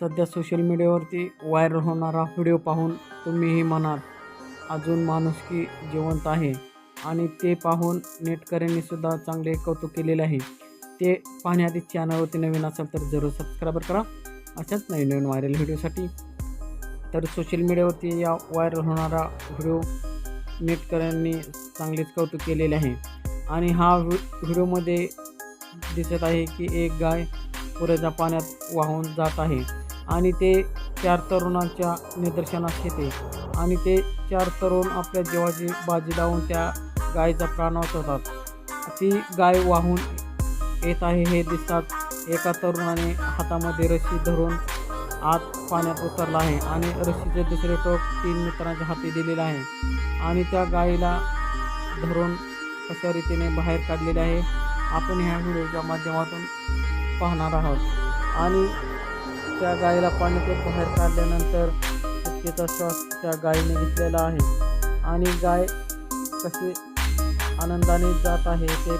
सध्या सोशल मीडियावरती व्हायरल होणारा व्हिडिओ पाहून तुम्हीही म्हणाल अजून माणुसकी जिवंत आहे. आणि ते पाहून नेटकऱ्यांनीसुद्धा चांगले कौतुक केलेले आहे. ते पाहण्याआधी चॅनलवरती नवीन असेल तर जरूर सबस्क्राईबर करा. अशाच नवीन नवीन व्हायरल व्हिडिओसाठी तर सोशल मीडियावरती या व्हायरल होणारा व्हिडिओ नेटकऱ्यांनी चांगलेच कौतुक केलेले आहे. आणि हा व्हि व्हिडिओमध्ये दिसत आहे की एक गाय पुरेच्या पाण्यात वाहून जात आहे. आणि ते चार तरुणांच्या निदर्शनास येते. आणि ते चार तरुण आपल्या जीवाची बाजी लावून त्या गायीचा प्राण वाचवतात. ती गाय वाहून येत आहे हे दिसतात एका तरुणाने हातामध्ये रस्सी धरून आत पाण्यात उतरला आहे आणि रस्सीचे दुसरे टोक तीन मित्रांच्या हाती दिलेलं आहे. आणि त्या गायीला धरून कशा रीतीने बाहेर काढलेले आहे? आपण ह्या व्हिडिओच्या माध्यमातून पाहणार आहोत. आणि त्या गायीला पाण्यातून बाहेर काढल्यानंतर सुटकेचा श्वास त्या गायीने घेतलेला आहे. आणि गाय कशी आनंदाने जात आहे ते